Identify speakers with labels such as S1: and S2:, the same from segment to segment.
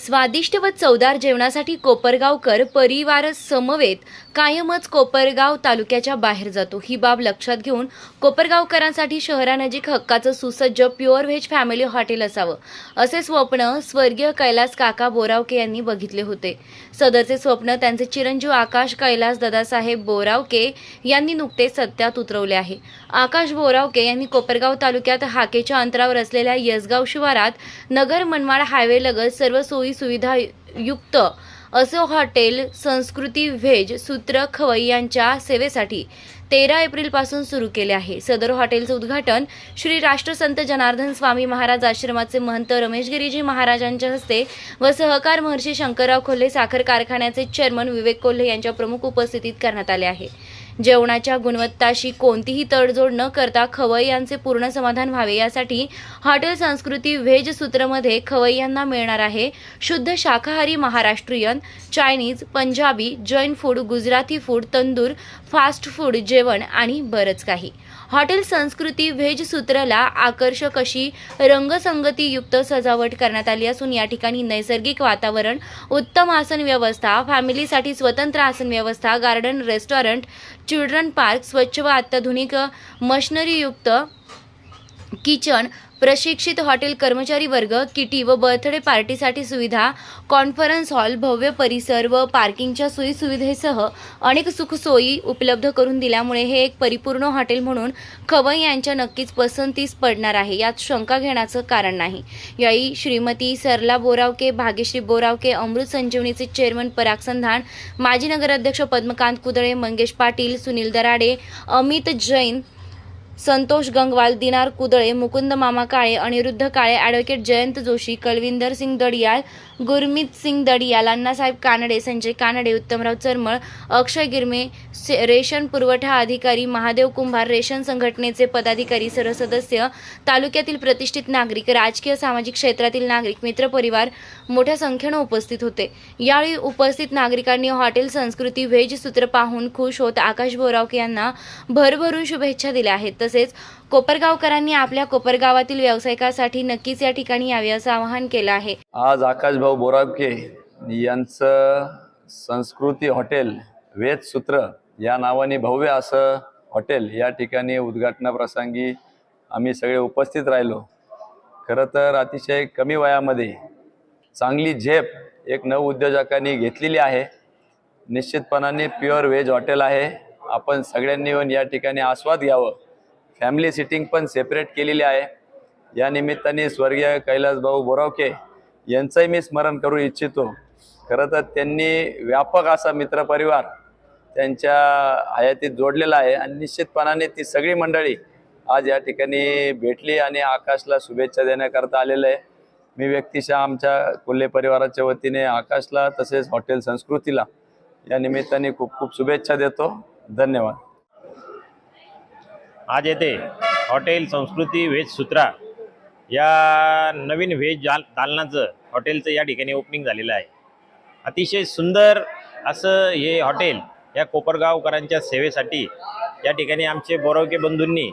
S1: स्वादिष्ट व चवदार जेवणासाठी कोपरगावकर परिवार समवेत कायमच कोपरगाव तालुक्याच्या बाहेर जातो. ही बाब लक्षात घेऊन कोपरगावकरांसाठी शहरानजीक हक्काचं सुसज्ज प्युअर व्हेज फॅमिली हॉटेल असावं असे स्वप्न स्वर्गीय कैलास काका बोरावके यांनी बघितले होते. सदरचे स्वप्न त्यांचे चिरंजीव आकाश कैलास दादासाहेब बोरावके यांनी नुकतेच सत्यात उतरवले आहे. आकाश बोरावके यांनी कोपरगाव तालुक्यात हाकेच्या अंतरावर असलेल्या यसगाव शिवारात नगर मनमाड हायवे लगत सर्व सोयी सुविधा युक्त असं हॉटेल संस्कृती व्हेज सूत्र खवई यांच्या सेवेसाठी तेरा एप्रिलपासून सुरू केले आहे. सदर हॉटेलचं उद्घाटन श्री राष्ट्रसंत जनार्दन स्वामी महाराज आश्रमाचे महंत रमेश गिरीजी महाराजांच्या हस्ते व सहकार महर्षी शंकरराव कोल्हे साखर कारखान्याचे चेअरमन विवेक कोल्हे यांच्या प्रमुख उपस्थितीत करण्यात आले आहे. जेवणाच्या गुणवत्ताशी कोणतीही तडजोड न करता खवय्यांचे पूर्ण समाधान व्हावे यासाठी हॉटेल संस्कृती व्हेज सूत्रमध्ये खवय्यांना मिळणार आहे. शुद्ध शाकाहारी Maharashtrian Chinese Punjabi Jain food Gujarati food tandoor fast food जेवण आणि बरंच काही. हॉटेल संस्कृती व्हेज सूत्रला आकर्षक अशी रंगसंगतीयुक्त सजावट करण्यात आली असून या ठिकाणी नैसर्गिक वातावरण उत्तम आसन व्यवस्था फॅमिलीसाठी स्वतंत्र आसन व्यवस्था गार्डन रेस्टॉरंट चिल्ड्रन पार्क स्वच्छ व अत्याधुनिक मशनरीयुक्त किचन प्रशिक्षित हॉटेल कर्मचारी वर्ग किटी व बर्थडे पार्टीसाठी सुविधा कॉन्फरन्स हॉल भव्य परिसर व पार्किंगच्या सोयीसुविधेसह अनेक सुखसोयी उपलब्ध करून दिल्यामुळे हे एक परिपूर्ण हॉटेल म्हणून खवई यांच्या नक्कीच पसंतीस पडणार आहे. यात शंका घेण्याचं कारण नाही. यावेळी श्रीमती सरला बोरावके भाग्यश्री बोरावके अमृत संजीवनीचे चेअरमन पराग संधान माजी नगराध्यक्ष पद्मकांत कुदळे मंगेश पाटील सुनील दराडे अमित जैन संतोष गंगवाल दिनार कुदळे मुकुंद मामा काळे अनिरुद्ध काळे ॲडव्होकेट जयंत जोशी कलविंदर सिंग दडियाल गुरमीत सिंग दडियाल अण्णासाहेब कानडे संजय कानडे उत्तमराव चरमळ अक्षय गिरमे रेशन पुरवठा अधिकारी महादेव कुंभार रेशन संघटनेचे पदाधिकारी सरसदस्य सदस्य तालुक्यातील प्रतिष्ठित नागरिक राजकीय सामाजिक क्षेत्रातील नागरिक मित्रपरिवार मोठ्या संख्येनं उपस्थित होते. यावेळी उपस्थित नागरिकांनी हॉटेल संस्कृती व्हेज सूत्र पाहून खुश होत आकाश बोरावके यांना भरभरून शुभेच्छा दिल्या आहेत. तसेच कोपरगावकरांनी आपल्या कोपरगावातील व्यावसायिकासाठी नक्कीच या ठिकाणी यावे असं आवाहन केलं आहे.
S2: आज आकाशभाऊ बोरावके यांचं संस्कृती हॉटेल वेद सूत्र या नावाने भव्य असं हॉटेल या ठिकाणी उद्घाटनाप्रसंगी आम्ही सगळे उपस्थित राहिलो. खरं तर अतिशय कमी वयामध्ये चांगली झेप एक नव उद्योजकांनी घेतलेली आहे. निश्चितपणाने प्युअर व्हेज हॉटेल आहे. आपण सगळ्यांनी येऊन या ठिकाणी आस्वाद घ्यावं. फॅमिली सिटिंग पण सेपरेट केलेली आहे. या निमित्ताने स्वर्गीय कैलासभाऊ बोरावके यांचंही मी स्मरण करू इच्छितो. खरं तर त्यांनी व्यापक असा मित्रपरिवार त्यांच्या हयातीत जोडलेला आहे आणि निश्चितपणाने ती सगळी मंडळी आज या ठिकाणी भेटली आणि आकाशला शुभेच्छा देण्याकरता आलेलं आहे. मी व्यक्तिशः आमच्या कोल्हे परिवाराच्या वतीने आकाशला तसेच हॉटेल संस्कृतीला या निमित्ताने खूप खूप शुभेच्छा देतो. धन्यवाद.
S3: आज येथे हॉटेल संस्कृती व्हेज सूत्रा या नवीन व्हेज जाल दालनाचं हॉटेलचं या ठिकाणी ओपनिंग झालेलं आहे. अतिशय सुंदर असं हे हॉटेल या कोपरगावकरांच्या सेवेसाठी या ठिकाणी आमचे बोरवके बंधूंनी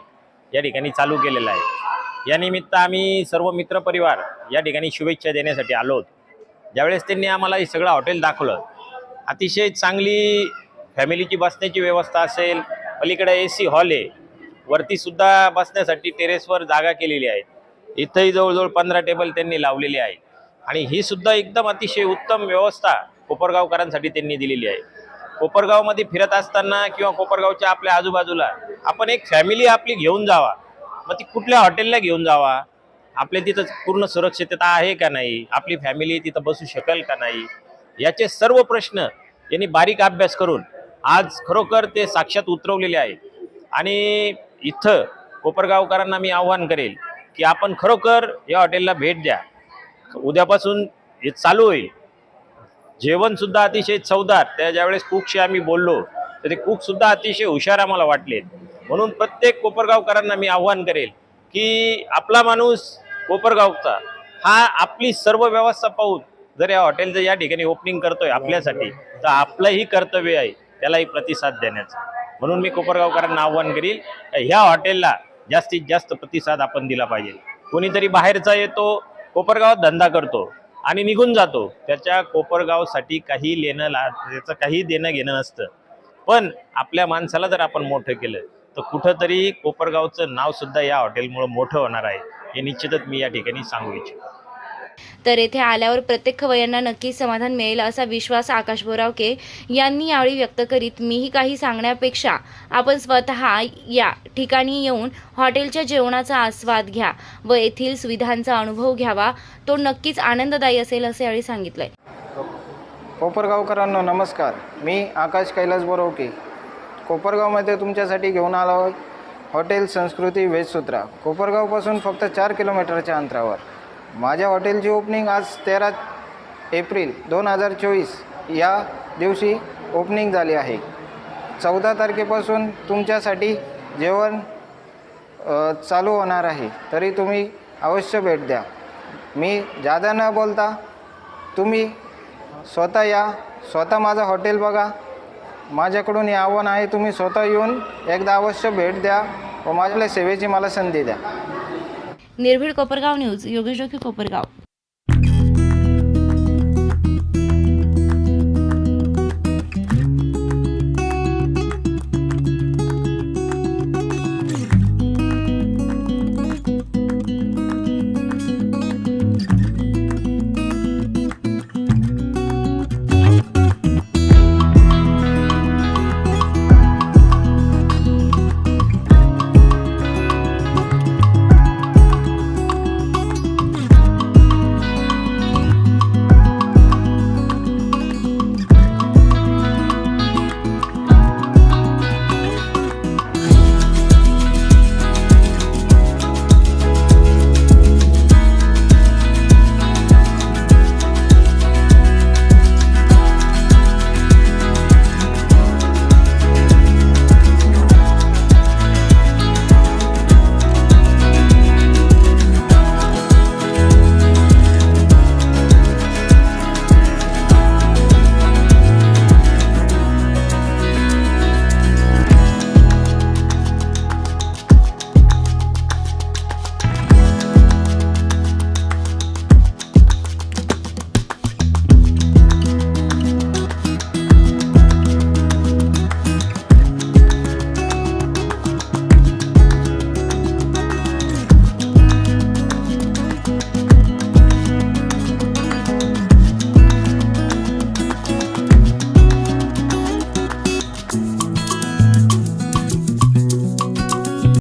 S3: या ठिकाणी चालू केलेलं आहे. या निमित्त आम्ही सर्व मित्रपरिवार या ठिकाणी शुभेच्छा देण्यासाठी आलो आहोत ज्यावेळेस त्यांनी आम्हाला हे सगळं हॉटेल दाखवलं अतिशय चांगली फॅमिलीची बसण्याची व्यवस्था असेल पलीकडे ए सी हॉल आहे वरतीसुद्धा बसण्यासाठी टेरेसवर जागा केलेली आहे. इथंही जवळजवळ पंधरा टेबल त्यांनी लावलेले आहे. आणि ही सुद्धा एकदम अतिशय उत्तम व्यवस्था कोपरगावकरांसाठी त्यांनी दिलेली आहे. कोपरगावमध्ये फिरत असताना किंवा कोपरगावच्या आपल्या आजूबाजूला आपण एक फॅमिली आपली घेऊन जावा. मग ती कुठल्या हॉटेलला घेऊन जावा? आपल्या तिथं पूर्ण सुरक्षितता आहे का नाही? आपली फॅमिली तिथं बसू शकेल का नाही? याचे सर्व प्रश्न यांनी बारीक अभ्यास करून आज खरोखर ते साक्षात उतरवलेले आहेत. आणि इथं कोपरगावकरांना मी आव्हान करेल की आपण खरोखर या हॉटेलला भेट द्या. उद्यापासून हे चालू होईल. जेवणसुद्धा अतिशय चवदार. त्या ज्यावेळेस कुकशी आम्ही बोललो तर ते कुकसुद्धा अतिशय हुशार आम्हाला वाटले म्हणून प्रत्येक कोपरगावकरांना मी आव्हान करेल की आपला माणूस कोपरगावचा हा आपली सर्व व्यवस्था पाहून जर या हॉटेलचं या ठिकाणी ओपनिंग करतोय आपल्यासाठी तर आपलंही कर्तव्य आहे त्यालाही प्रतिसाद देण्याचा. म्हणून मी कोपरगावकरांना आव्हान करील ह्या हॉटेलला जास्तीत जास्त प्रतिसाद आपण दिला पाहिजे. कोणीतरी बाहेरचा येतो कोपरगावात धंदा करतो. आणि निघून जातो. त्याच्या कोपरगावसाठी काही लेणं ला त्याचं काही देणं घेणं नसतं. पण आपल्या माणसाला जर आपण मोठं केलं तर कुठंतरी कोपरगावचं नावसुद्धा या हॉटेलमुळं मोठं होणार आहे. हे निश्चितच मी या ठिकाणी सांगू इच्छितो.
S1: तर येथे आल्यावर प्रत्येक खवय्यांना नक्कीच समाधान मिळेल असा विश्वास आकाश बोरावके यांनी यावेळी व्यक्त करीत मीही काही सांगण्यापेक्षा आपण स्वतः या ठिकाणी येऊन हॉटेलच्या जेवणाचा आस्वाद घ्या व येथील सुविधांचा अनुभव घ्यावा. तो नक्कीच आनंददायी असेल असे यावेळी सांगितलंय.
S4: कोपरगावकरांनो नमस्कार. मी आकाश कैलास बोरवके. कोपरगावमध्ये तुमच्यासाठी घेऊन आलो हॉटेल संस्कृती वेजसूत्रा कोपरगावपासून फक्त चार किलोमीटरच्या अंतरावर. माझ्या हॉटेलची ओपनिंग आज तेरा एप्रिल दोन हजार चोवीस या दिवशी ओपनिंग झाली आहे. चौदा तारखेपासून तुमच्यासाठी जेवण चालू होणार आहे. तरी तुम्ही अवश्य भेट द्या. मी जादा न बोलता तुम्ही स्वतः या स्वतः माझं हॉटेल बघा. माझ्याकडून हे आव्हान आहे तुम्ही स्वतः येऊन एकदा अवश्य भेट द्या व माझ्या सेवेची मला संधी द्या.
S1: निर्भीड कोपरगाव न्यूज योगेश जोखी कोपरगाव.